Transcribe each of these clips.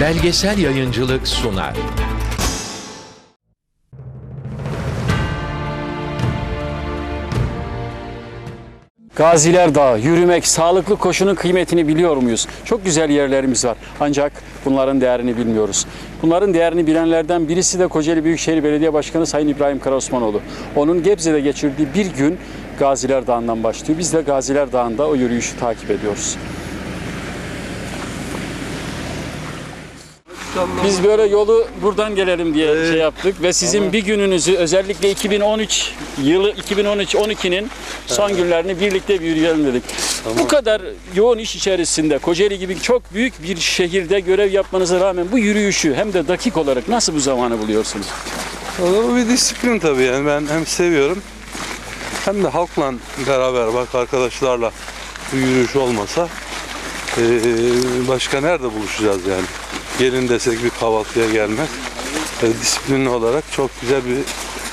Belgesel Yayıncılık sunar. Gaziler Dağı, yürümek, sağlıklı koşunun kıymetini biliyor muyuz? Çok güzel yerlerimiz var. Ancak bunların değerini bilmiyoruz. Bunların değerini bilenlerden birisi de Kocaeli Büyükşehir Belediye Başkanı Sayın İbrahim Karaosmanoğlu. Onun Gebze'de geçirdiği bir gün Gaziler Dağı'ndan başlıyor. Biz de Gaziler Dağı'nda o yürüyüşü takip ediyoruz. Biz böyle yolu buradan gelelim diye şey yaptık ve sizin bir gününüzü özellikle 2013 yılı 2013 12'nin son günlerini birlikte bir yürüyelim dedik. Bu kadar yoğun iş içerisinde Kocaeli gibi çok büyük bir şehirde görev yapmanıza rağmen bu yürüyüşü hem de dakik olarak nasıl bu zamanı buluyorsunuz? Bu bir disiplin tabii yani ben hem seviyorum hem de halkla beraber bak arkadaşlarla bu yürüyüş olmasa başka nerede buluşacağız yani? Gelin desek bir kahvaltıya gelmek. E, disiplinli olarak çok güzel bir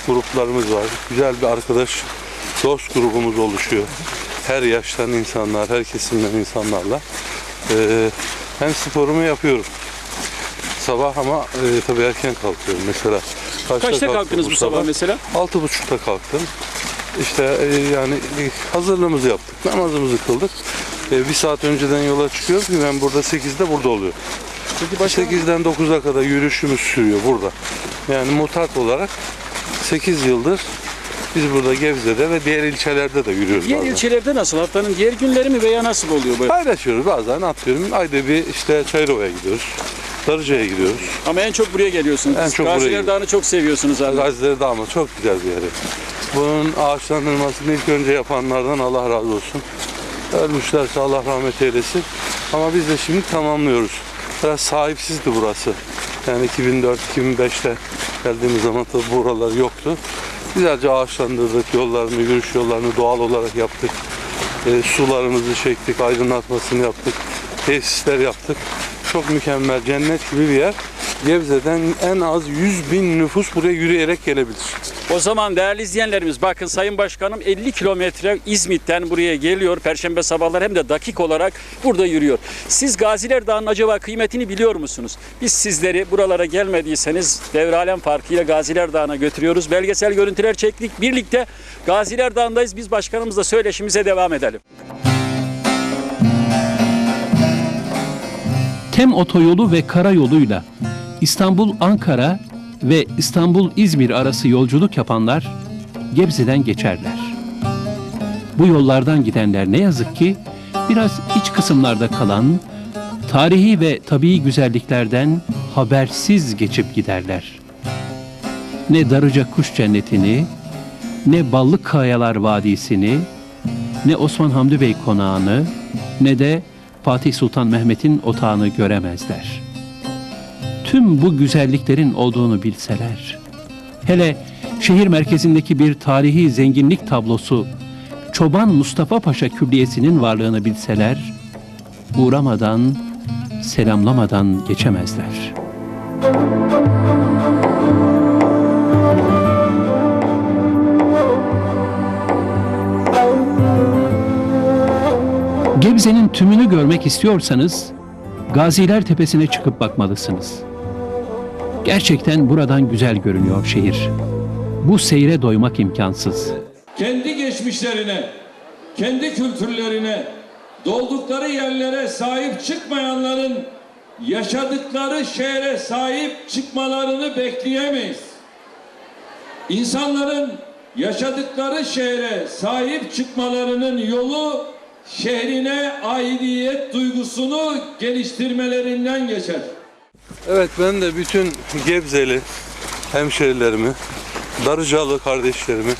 gruplarımız var. Güzel bir arkadaş dost grubumuz oluşuyor. Her yaştan insanlar, her kesimden insanlarla. Eee hem sporumu yapıyorum. Sabah ama e, tabii erken kalkıyorum mesela. Kaçta kalktım kalktınız bu sabah mesela? Altı buçukta kalktım. İşte e, yani e, hazırlığımızı yaptık, namazımızı kıldık. E, bir saat önceden yola çıkıyoruz ki ben burada 8'de burada oluyorum. Peki başka 8'den 9'a kadar yürüyüşümüz sürüyor burada. Yani mutat olarak 8 yıldır biz burada Gebze'de ve diğer ilçelerde de yürüyoruz. diğer bazen. ilçelerde nasıl? Haftanın diğer günleri mi veya nasıl oluyor böyle? Paylaşıyoruz bazen atıyorum. Ayda bir işte Çayrova'ya gidiyoruz. Darıca'ya gidiyoruz. Ama en çok buraya geliyorsunuz. En çok buraya Gaziler geliyorum. Dağı'nı çok seviyorsunuz abi. Gazileri Dağı'nı çok güzel bir yer. Bunun ağaçlandırmasını ilk önce yapanlardan Allah razı olsun. Ölmüşlerse Allah rahmet eylesin. Ama biz de şimdi tamamlıyoruz. Biraz sahipsizdi burası. Yani 2004-2005'te geldiğimiz zaman tabii buralar yoktu. Güzelce ağaçlandırdık, yollarını, yürüyüş yollarını doğal olarak yaptık. E, sularımızı çektik, aydınlatmasını yaptık. Tesisler yaptık. Çok mükemmel, cennet gibi bir yer. Gebze'den en az 100 bin nüfus buraya yürüyerek gelebilir. O zaman değerli izleyenlerimiz bakın Sayın Başkanım 50 kilometre İzmit'ten buraya geliyor. Perşembe sabahlar hem de dakik olarak burada yürüyor. Siz Gaziler Dağı'nın acaba kıymetini biliyor musunuz? Biz sizleri buralara gelmediyseniz devralem farkıyla Gaziler Dağı'na götürüyoruz. Belgesel görüntüler çektik. Birlikte Gaziler Dağı'ndayız. Biz başkanımızla söyleşimize devam edelim. Tem otoyolu ve karayoluyla İstanbul-Ankara ve İstanbul-İzmir arası yolculuk yapanlar Gebze'den geçerler. Bu yollardan gidenler ne yazık ki biraz iç kısımlarda kalan tarihi ve tabii güzelliklerden habersiz geçip giderler. Ne Darıca Kuş Cenneti'ni, ne Ballık Kayalar Vadisi'ni, ne Osman Hamdi Bey konağını, ne de Fatih Sultan Mehmet'in otağını göremezler. Tüm bu güzelliklerin olduğunu bilseler, hele şehir merkezindeki bir tarihi zenginlik tablosu Çoban Mustafa Paşa Külliyesi'nin varlığını bilseler, uğramadan, selamlamadan geçemezler. Gebze'nin tümünü görmek istiyorsanız Gaziler Tepesi'ne çıkıp bakmalısınız. Gerçekten buradan güzel görünüyor şehir. Bu seyre doymak imkansız. kendi geçmişlerine, kendi kültürlerine, doldukları yerlere sahip çıkmayanların yaşadıkları şehre sahip çıkmalarını bekleyemeyiz. İnsanların yaşadıkları şehre sahip çıkmalarının yolu şehrine aidiyet duygusunu geliştirmelerinden geçer. Evet ben de bütün Gebzeli hemşerilerimi, Darıcalı kardeşlerimi,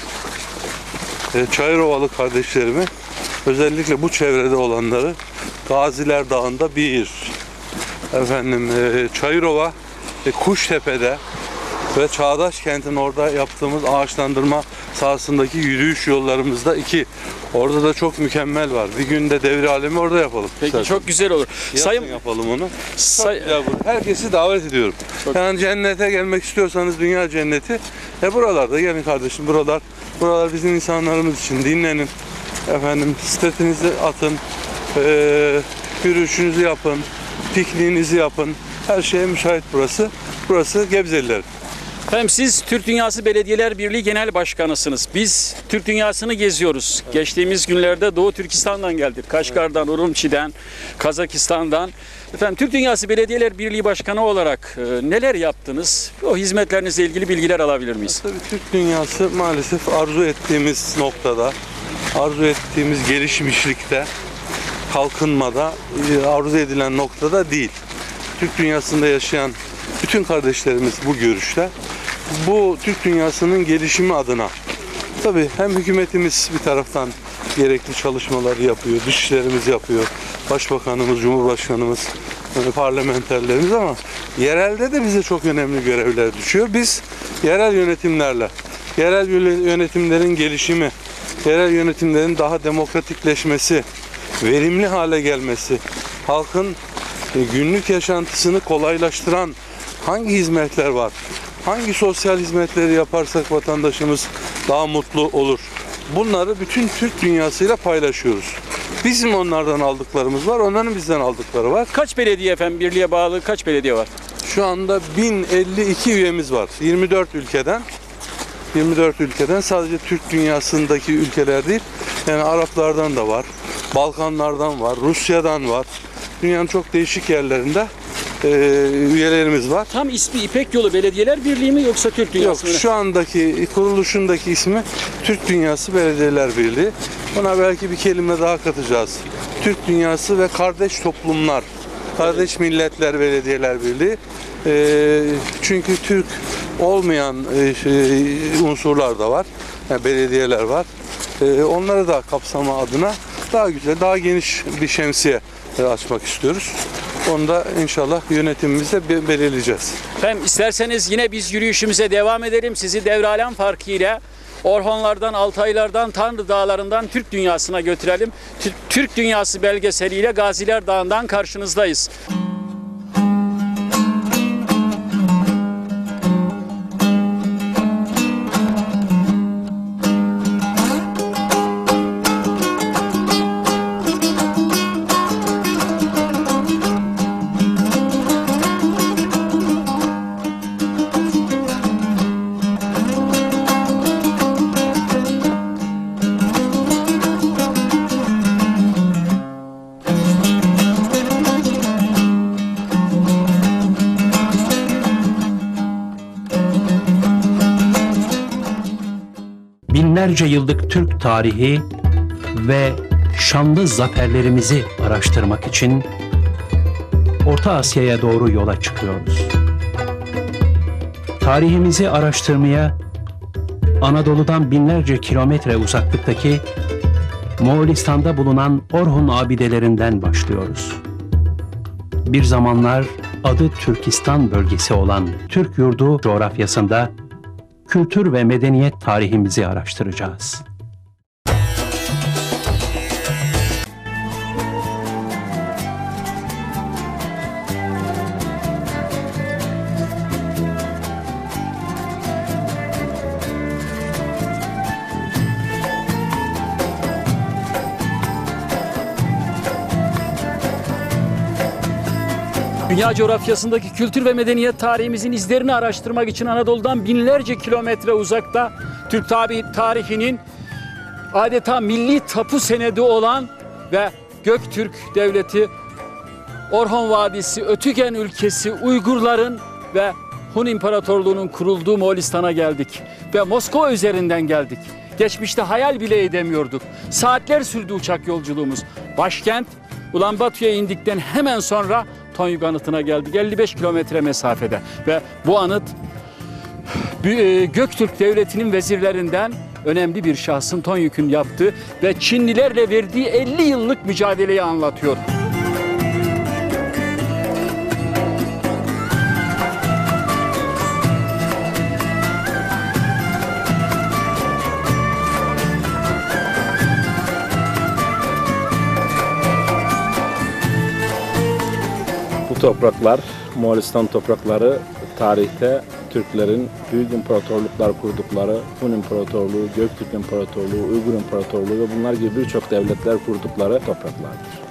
e, Çayırovalı kardeşlerimi özellikle bu çevrede olanları Gaziler Dağı'nda bir efendim e, Çayırova e, Kuştepe'de ve Çağdaş kentin orada yaptığımız ağaçlandırma sahasındaki yürüyüş yollarımızda iki. Orada da çok mükemmel var. Bir günde devre alemi orada yapalım. Peki istersen. çok güzel olur. Yazın Sayın yapalım onu. Say- herkesi davet ediyorum. Yani cennete gelmek istiyorsanız dünya cenneti. E buralarda gelin kardeşim buralar. Buralar bizim insanlarımız için dinlenin. Efendim stresinizi atın. E, yürüyüşünüzü yapın. Pikniğinizi yapın. Her şeye müsait burası. Burası Gebzeliler. Efendim siz Türk Dünyası Belediyeler Birliği Genel Başkanısınız. Biz Türk Dünyası'nı geziyoruz. Geçtiğimiz günlerde Doğu Türkistan'dan geldik. Kaşgar'dan, Urumçi'den, Kazakistan'dan. Efendim Türk Dünyası Belediyeler Birliği Başkanı olarak e, neler yaptınız? O hizmetlerinizle ilgili bilgiler alabilir miyiz? Tabii Türk dünyası maalesef arzu ettiğimiz noktada, arzu ettiğimiz gelişmişlikte, kalkınmada, e, arzu edilen noktada değil. Türk dünyasında yaşayan bütün kardeşlerimiz bu görüşte. Bu Türk dünyasının gelişimi adına tabii hem hükümetimiz bir taraftan gerekli çalışmaları yapıyor, dışişlerimiz yapıyor, başbakanımız, cumhurbaşkanımız, yani parlamenterlerimiz ama yerelde de bize çok önemli görevler düşüyor. Biz yerel yönetimlerle, yerel yöne- yönetimlerin gelişimi, yerel yönetimlerin daha demokratikleşmesi, verimli hale gelmesi, halkın e, günlük yaşantısını kolaylaştıran hangi hizmetler var? Hangi sosyal hizmetleri yaparsak vatandaşımız daha mutlu olur? Bunları bütün Türk dünyasıyla paylaşıyoruz. Bizim onlardan aldıklarımız var, onların bizden aldıkları var. Kaç belediye efendim birliğe bağlı kaç belediye var? Şu anda 1052 üyemiz var. 24 ülkeden. 24 ülkeden sadece Türk dünyasındaki ülkeler değil. Yani Araplardan da var. Balkanlardan var. Rusya'dan var. Dünyanın çok değişik yerlerinde e, üyelerimiz var. Tam ismi İpek Yolu Belediyeler Birliği mi yoksa Türk Yok Dünyası mı? şu andaki kuruluşundaki ismi Türk Dünyası Belediyeler Birliği. Buna belki bir kelime daha katacağız. Türk Dünyası ve Kardeş Toplumlar, Kardeş Milletler Belediyeler Birliği. Ee, çünkü Türk olmayan e, şey, unsurlar da var, yani belediyeler var. Ee, onları da kapsama adına daha güzel, daha geniş bir şemsiye e, açmak istiyoruz. Onu da inşallah yönetimimizde be- belirleyeceğiz. Efendim isterseniz yine biz yürüyüşümüze devam edelim. Sizi devralen farkı ile Orhonlardan, Altaylardan, Tanrı Dağları'ndan Türk dünyasına götürelim. Tü- Türk Dünyası belgeseliyle Gaziler Dağı'ndan karşınızdayız. Binlerce yıllık Türk tarihi ve şanlı zaferlerimizi araştırmak için Orta Asya'ya doğru yola çıkıyoruz. Tarihimizi araştırmaya Anadolu'dan binlerce kilometre uzaklıktaki Moğolistan'da bulunan Orhun abidelerinden başlıyoruz. Bir zamanlar adı Türkistan bölgesi olan Türk yurdu coğrafyasında kültür ve medeniyet tarihimizi araştıracağız. Dünya coğrafyasındaki kültür ve medeniyet tarihimizin izlerini araştırmak için Anadolu'dan binlerce kilometre uzakta Türk tabi tarihinin adeta milli tapu senedi olan ve Göktürk Devleti, Orhon Vadisi, Ötügen ülkesi, Uygurların ve Hun İmparatorluğu'nun kurulduğu Moğolistan'a geldik. Ve Moskova üzerinden geldik. Geçmişte hayal bile edemiyorduk. Saatler sürdü uçak yolculuğumuz. Başkent Ulanbator'a indikten hemen sonra Tonyuk anıtına geldik. 55 kilometre mesafede. Ve bu anıt e, Göktürk Devleti'nin vezirlerinden önemli bir şahsın Tonyuk'un yaptığı ve Çinlilerle verdiği 50 yıllık mücadeleyi anlatıyor. Bu topraklar, Moğolistan toprakları tarihte Türklerin büyük imparatorluklar kurdukları, Hun İmparatorluğu, Göktürk İmparatorluğu, Uygur İmparatorluğu ve bunlar gibi birçok devletler kurdukları topraklardır.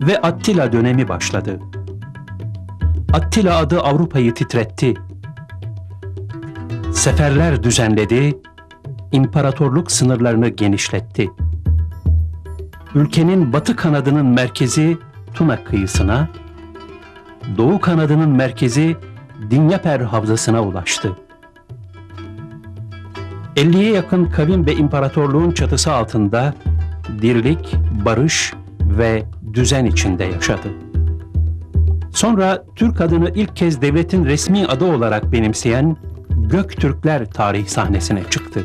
Ve Attila dönemi başladı. Attila adı Avrupa'yı titretti Seferler düzenledi, imparatorluk sınırlarını genişletti. Ülkenin batı kanadının merkezi Tuna kıyısına, doğu kanadının merkezi Dinyaper Havzası'na ulaştı. 50'ye yakın kavim ve imparatorluğun çatısı altında dirlik, barış ve düzen içinde yaşadı. Sonra Türk adını ilk kez devletin resmi adı olarak benimseyen Göktürkler tarih sahnesine çıktı.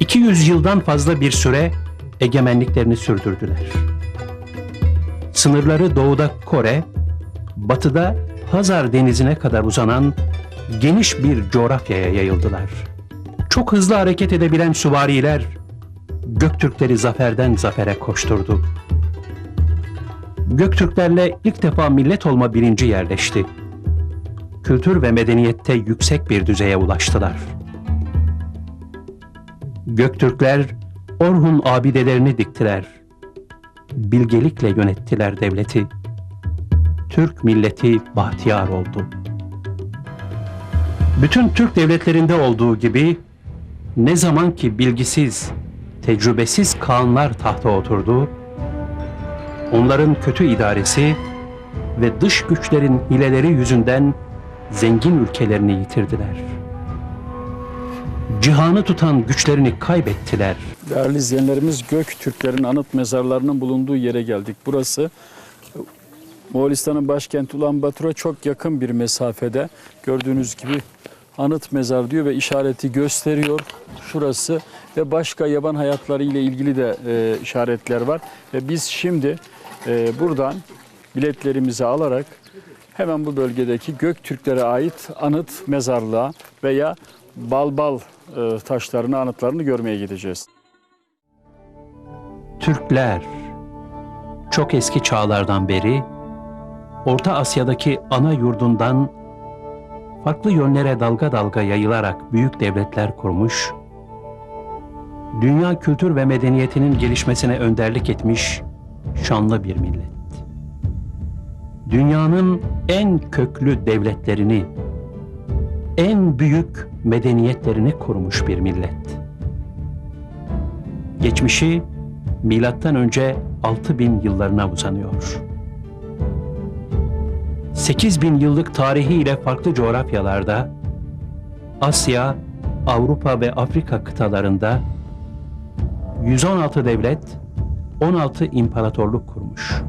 200 yıldan fazla bir süre egemenliklerini sürdürdüler. Sınırları doğuda Kore, batıda Hazar Denizi'ne kadar uzanan geniş bir coğrafyaya yayıldılar. Çok hızlı hareket edebilen süvariler Göktürkleri zaferden zafere koşturdu. Göktürklerle ilk defa millet olma bilinci yerleşti. Kültür ve medeniyette yüksek bir düzeye ulaştılar. Göktürkler Orhun abidelerini diktiler. Bilgelikle yönettiler devleti. Türk milleti bahtiyar oldu. Bütün Türk devletlerinde olduğu gibi ne zaman ki bilgisiz, tecrübesiz Kağanlar tahta oturdu, onların kötü idaresi ve dış güçlerin hileleri yüzünden zengin ülkelerini yitirdiler. Cihanı tutan güçlerini kaybettiler. Değerli izleyenlerimiz Göktürklerin anıt mezarlarının bulunduğu yere geldik. Burası Moğolistan'ın başkenti Ulan Batur'a çok yakın bir mesafede. Gördüğünüz gibi anıt mezar diyor ve işareti gösteriyor. Şurası ve başka yaban hayatları ile ilgili de e, işaretler var. Ve biz şimdi e, buradan biletlerimizi alarak hemen bu bölgedeki Göktürklere ait anıt mezarlığa veya balbal e, taşlarını, anıtlarını görmeye gideceğiz. Türkler çok eski çağlardan beri Orta Asya'daki ana yurdundan farklı yönlere dalga dalga yayılarak büyük devletler kurmuş, dünya kültür ve medeniyetinin gelişmesine önderlik etmiş şanlı bir millet. Dünyanın en köklü devletlerini, en büyük medeniyetlerini kurmuş bir millet. Geçmişi milattan önce 6000 yıllarına uzanıyor. 8000 yıllık tarihiyle farklı coğrafyalarda Asya, Avrupa ve Afrika kıtalarında 116 devlet, 16 imparatorluk kurmuş.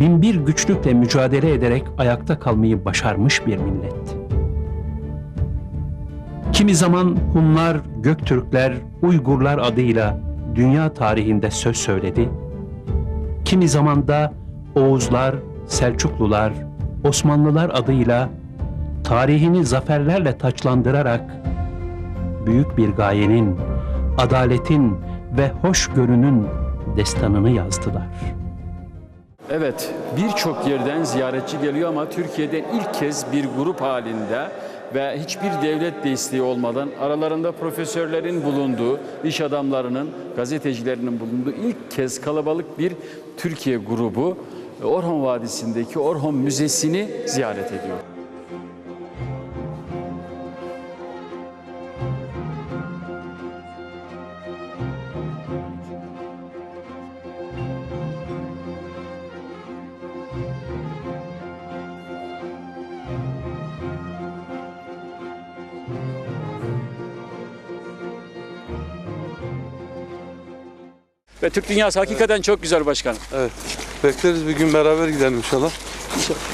Binbir güçlükle mücadele ederek ayakta kalmayı başarmış bir millet. Kimi zaman Hunlar, Göktürkler, Uygurlar adıyla dünya tarihinde söz söyledi. Kimi zaman da Oğuzlar, Selçuklular, Osmanlılar adıyla tarihini zaferlerle taçlandırarak büyük bir gayenin, adaletin ve hoşgörünün destanını yazdılar. Evet, birçok yerden ziyaretçi geliyor ama Türkiye'den ilk kez bir grup halinde ve hiçbir devlet desteği olmadan aralarında profesörlerin bulunduğu, iş adamlarının, gazetecilerinin bulunduğu ilk kez kalabalık bir Türkiye grubu Orhon Vadisi'ndeki Orhon Müzesi'ni ziyaret ediyor. Ve Türk dünyası hakikaten çok güzel başkanım. Evet. Bekleriz bir gün beraber gidelim inşallah.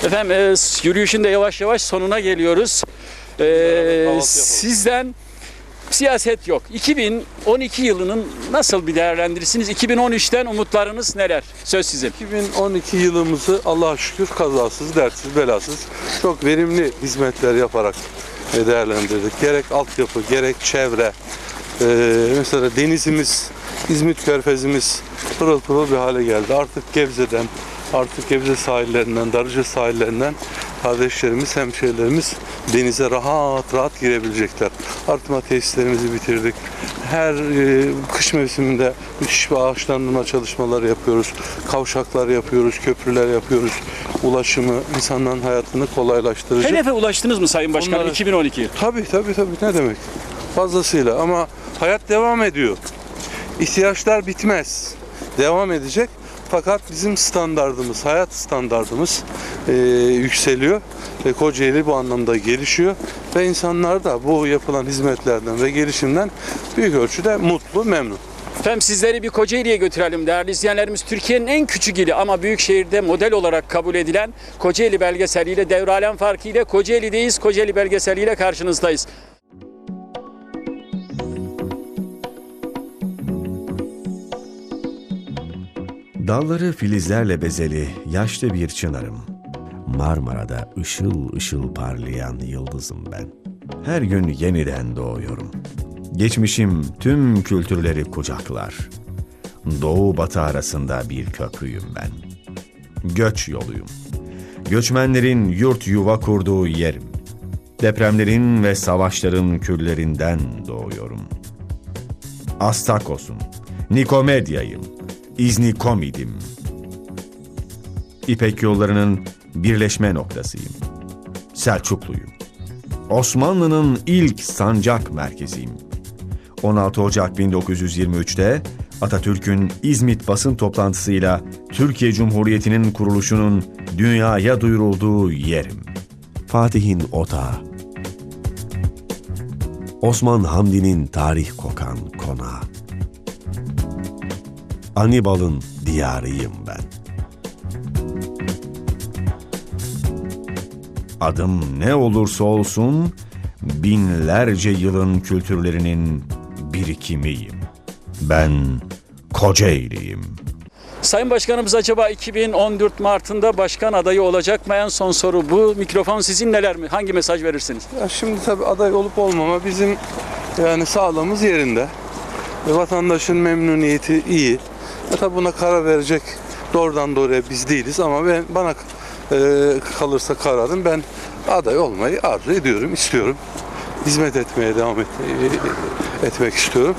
Efendim e, yürüyüşün de yavaş yavaş sonuna geliyoruz. E, sizden siyaset yok. 2012 yılının nasıl bir değerlendirirsiniz? 2013'ten umutlarınız neler? Söz sizin. 2012 yılımızı Allah'a şükür kazasız, dertsiz, belasız çok verimli hizmetler yaparak e, değerlendirdik. Gerek altyapı, gerek çevre, e, mesela denizimiz, İzmit Körfezimiz pırıl pırıl bir hale geldi. Artık Gebze'den, artık Gebze sahillerinden, Darıca sahillerinden kardeşlerimiz, hemşehrilerimiz denize rahat rahat girebilecekler. Artma tesislerimizi bitirdik. Her e, kış mevsiminde müthiş bir ağaçlandırma çalışmaları yapıyoruz. Kavşaklar yapıyoruz, köprüler yapıyoruz. Ulaşımı, insanların hayatını kolaylaştırıcı. Hedefe ulaştınız mı Sayın Başkanım Onlara- 2012? Tabii tabii tabii ne demek. Fazlasıyla ama hayat devam ediyor. İhtiyaçlar bitmez. Devam edecek. Fakat bizim standardımız, hayat standardımız eee, yükseliyor. Ve Kocaeli bu anlamda gelişiyor. Ve insanlar da bu yapılan hizmetlerden ve gelişimden büyük ölçüde mutlu, memnun. Efendim sizleri bir Kocaeli'ye götürelim değerli izleyenlerimiz. Türkiye'nin en küçük ili ama büyük şehirde model olarak kabul edilen Kocaeli belgeseliyle devralen farkıyla Kocaeli'deyiz. Kocaeli belgeseliyle karşınızdayız. Dalları filizlerle bezeli yaşlı bir çınarım. Marmara'da ışıl ışıl parlayan yıldızım ben. Her gün yeniden doğuyorum. Geçmişim tüm kültürleri kucaklar. Doğu batı arasında bir köprüyüm ben. Göç yoluyum. Göçmenlerin yurt yuva kurduğu yerim. Depremlerin ve savaşların küllerinden doğuyorum. Astakos'um, Nikomedya'yım, İznikomidim. İpek yollarının birleşme noktasıyım. Selçukluyum. Osmanlı'nın ilk sancak merkeziyim. 16 Ocak 1923'te Atatürk'ün İzmit basın toplantısıyla Türkiye Cumhuriyeti'nin kuruluşunun dünyaya duyurulduğu yerim. Fatih'in otağı. Osman Hamdi'nin tarih kokan. Anibal'ın diyarıyım ben. Adım ne olursa olsun binlerce yılın kültürlerinin birikimiyim. Ben Kocaeli'yim. Sayın Başkanımız acaba 2014 Mart'ında başkan adayı olacak mı? En son soru bu. Mikrofon sizin neler mi? Hangi mesaj verirsiniz? Ya şimdi tabii aday olup olmama bizim yani sağlığımız yerinde. Ve vatandaşın memnuniyeti iyi. E tabii buna karar verecek doğrudan doğruya biz değiliz ama ben bana e, kalırsa kararım ben aday olmayı arzu ediyorum, istiyorum. Hizmet etmeye devam et, e, etmek istiyorum.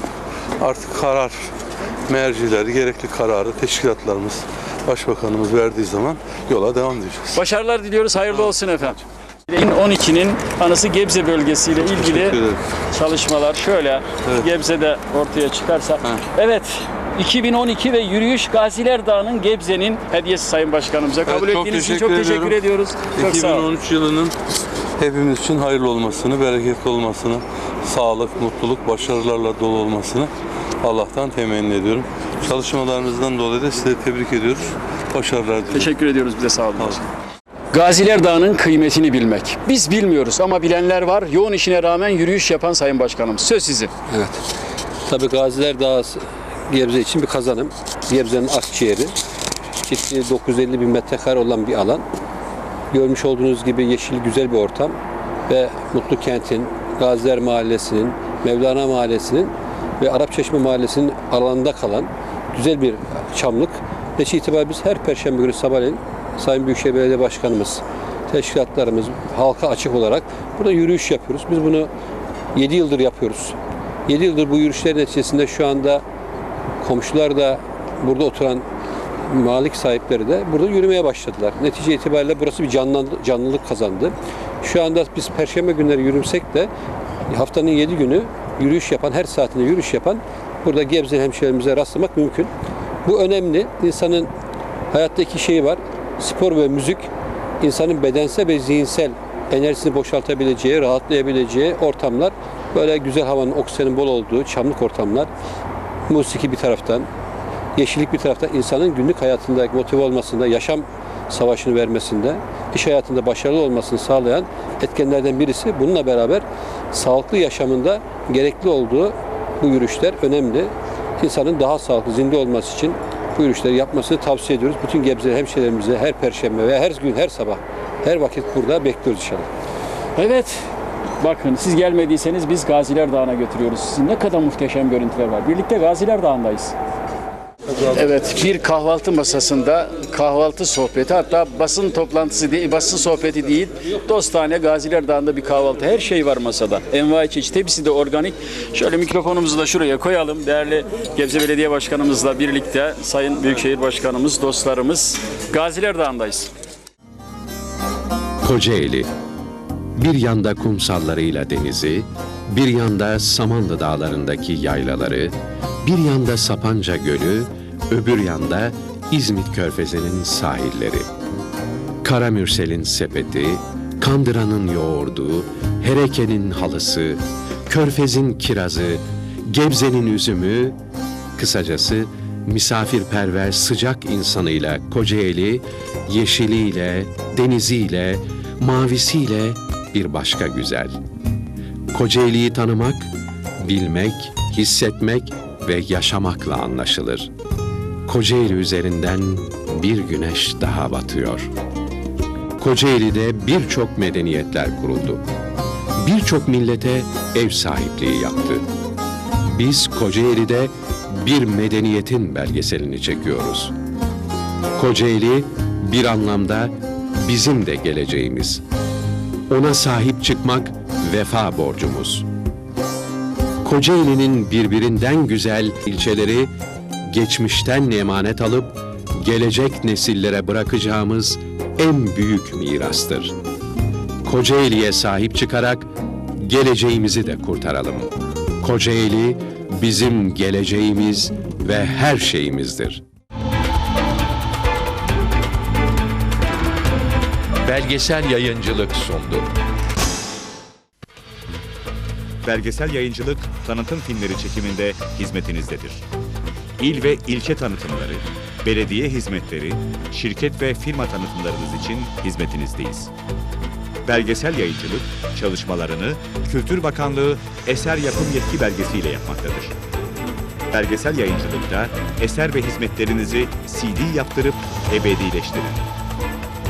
Artık karar mercileri, gerekli kararı teşkilatlarımız, başbakanımız verdiği zaman yola devam edeceğiz. Başarılar diliyoruz. Hayırlı olsun efendim. 2012'nin anısı Gebze bölgesiyle ilgili çalışmalar şöyle Evet. Gebze'de ortaya çıkarsa. Evet. 2012 ve Yürüyüş Gaziler Dağı'nın Gebze'nin hediyesi Sayın Başkanımıza. Kabul Evet, ettiğiniz için teşekkür çok teşekkür ediyorum. ediyoruz. Çok sağ olun. 2013 yılının hepimiz için hayırlı olmasını, bereketli olmasını, sağlık, mutluluk, başarılarla dolu olmasını Allah'tan temenni ediyorum. Çalışmalarınızdan dolayı da sizi tebrik ediyoruz. Başarılar diliyorum. Teşekkür ediyoruz bize sağ olun. Sağ olun. Gaziler Dağı'nın kıymetini bilmek. Biz bilmiyoruz ama bilenler var. Yoğun işine rağmen yürüyüş yapan Sayın Başkanım. Söz sizin. Evet. Tabii Gaziler Dağı Gebze için bir kazanım. Gebze'nin akciğeri. Ciddi 950 bin metrekare olan bir alan. Görmüş olduğunuz gibi yeşil güzel bir ortam ve Mutlu Kent'in, Gaziler Mahallesi'nin, Mevlana Mahallesi'nin ve Arapçeşme Mahallesi'nin alanında kalan güzel bir çamlık. Netice itibariyle biz her perşembe günü sabahleyin Sayın Büyükşehir Belediye Başkanımız, teşkilatlarımız halka açık olarak burada yürüyüş yapıyoruz. Biz bunu 7 yıldır yapıyoruz. 7 yıldır bu yürüyüşler neticesinde şu anda komşular da burada oturan malik sahipleri de burada yürümeye başladılar. Netice itibariyle burası bir canlandı, canlılık kazandı. Şu anda biz perşembe günleri yürümsek de haftanın 7 günü yürüyüş yapan, her saatinde yürüyüş yapan burada Gebze hemşehrilerimize rastlamak mümkün. Bu önemli. İnsanın hayatta iki şeyi var. Spor ve müzik insanın bedensel ve zihinsel enerjisini boşaltabileceği, rahatlayabileceği ortamlar. Böyle güzel havanın, oksijenin bol olduğu çamlık ortamlar. Musiki bir taraftan, yeşillik bir taraftan insanın günlük hayatında motive olmasında, yaşam savaşını vermesinde, iş hayatında başarılı olmasını sağlayan etkenlerden birisi. Bununla beraber sağlıklı yaşamında gerekli olduğu bu yürüyüşler önemli. İnsanın daha sağlıklı, zinde olması için bu yürüyüşleri yapmasını tavsiye ediyoruz. Bütün Gebze hemşehrilerimize her perşembe veya her gün, her sabah, her vakit burada bekliyoruz inşallah. Evet. Bakın siz gelmediyseniz biz Gaziler Dağı'na götürüyoruz. Sizi ne kadar muhteşem görüntüler var. Birlikte Gaziler Dağı'ndayız. Evet, bir kahvaltı masasında kahvaltı sohbeti hatta basın toplantısı değil, basın sohbeti değil, dostane Gaziler Dağı'nda bir kahvaltı. Her şey var masada. Envai çeşit, hepsi de organik. Şöyle mikrofonumuzu da şuraya koyalım. Değerli Gebze Belediye Başkanımızla birlikte Sayın Büyükşehir Başkanımız, dostlarımız Gaziler Dağı'ndayız. Kocaeli. Bir yanda kumsallarıyla denizi, bir yanda Samanlı dağlarındaki yaylaları, bir yanda Sapanca Gölü, öbür yanda İzmit Körfezi'nin sahilleri. Karamürsel'in sepeti, Kandıra'nın yoğurdu, Hereke'nin halısı, Körfez'in kirazı, Gebze'nin üzümü, kısacası misafirperver sıcak insanıyla Kocaeli, yeşiliyle, deniziyle, mavisiyle bir başka güzel. Kocaeli'yi tanımak, bilmek, hissetmek ve yaşamakla anlaşılır. Kocaeli üzerinden bir güneş daha batıyor. Kocaeli'de birçok medeniyetler kuruldu. Birçok millete ev sahipliği yaptı. Biz Kocaeli'de bir medeniyetin belgeselini çekiyoruz. Kocaeli bir anlamda bizim de geleceğimiz. Ona sahip çıkmak vefa borcumuz. Kocaeli'nin birbirinden güzel ilçeleri geçmişten emanet alıp gelecek nesillere bırakacağımız en büyük mirastır. Kocaeli'ye sahip çıkarak geleceğimizi de kurtaralım. Kocaeli bizim geleceğimiz ve her şeyimizdir. Belgesel yayıncılık sundu. Belgesel yayıncılık, tanıtım filmleri çekiminde hizmetinizdedir. İl ve ilçe tanıtımları, belediye hizmetleri, şirket ve firma tanıtımlarınız için hizmetinizdeyiz. Belgesel yayıncılık çalışmalarını Kültür Bakanlığı eser yapım yetki belgesiyle yapmaktadır. Belgesel yayıncılıkta eser ve hizmetlerinizi CD yaptırıp ebedileştirin.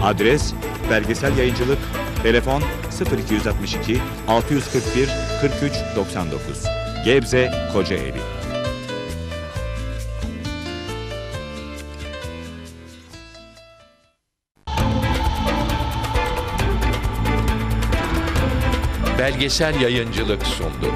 Adres Belgesel Yayıncılık Telefon 0262 641 43 99 Gebze Kocaeli Belgesel yayıncılık sundu.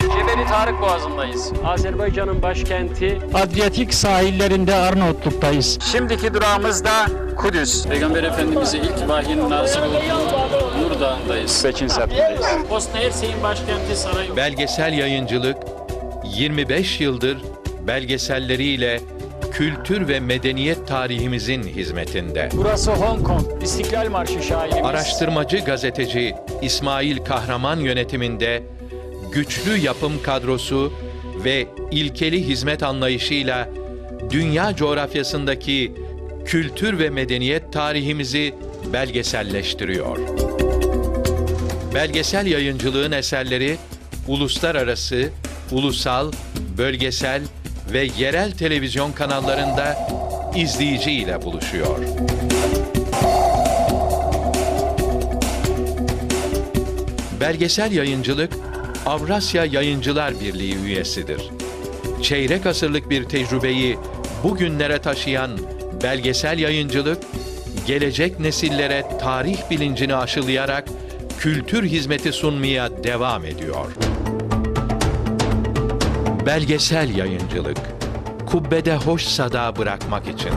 Cebeli Tarık Boğazı'ndayız. Azerbaycan'ın başkenti. Adriyatik sahillerinde Arnavutluk'tayız. Şimdiki durağımız da Kudüs. Peygamber Efendimiz'e ilk vahyin nazil olduğu Nur Dağı'ndayız. Beçin Sert'teyiz. Bosna Hersek'in başkenti Sarayoğlu. Belgesel yayıncılık 25 yıldır belgeselleriyle kültür ve medeniyet tarihimizin hizmetinde. Burası Hong Kong. İstiklal Marşı şairimiz. Araştırmacı gazeteci İsmail Kahraman yönetiminde güçlü yapım kadrosu ve ilkeli hizmet anlayışıyla dünya coğrafyasındaki kültür ve medeniyet tarihimizi belgeselleştiriyor. Belgesel yayıncılığın eserleri uluslararası, ulusal, bölgesel ve yerel televizyon kanallarında izleyici ile buluşuyor. Belgesel yayıncılık Avrasya Yayıncılar Birliği üyesidir. Çeyrek asırlık bir tecrübeyi bugünlere taşıyan belgesel yayıncılık, gelecek nesillere tarih bilincini aşılayarak kültür hizmeti sunmaya devam ediyor. Belgesel yayıncılık, kubbede hoş sada bırakmak için.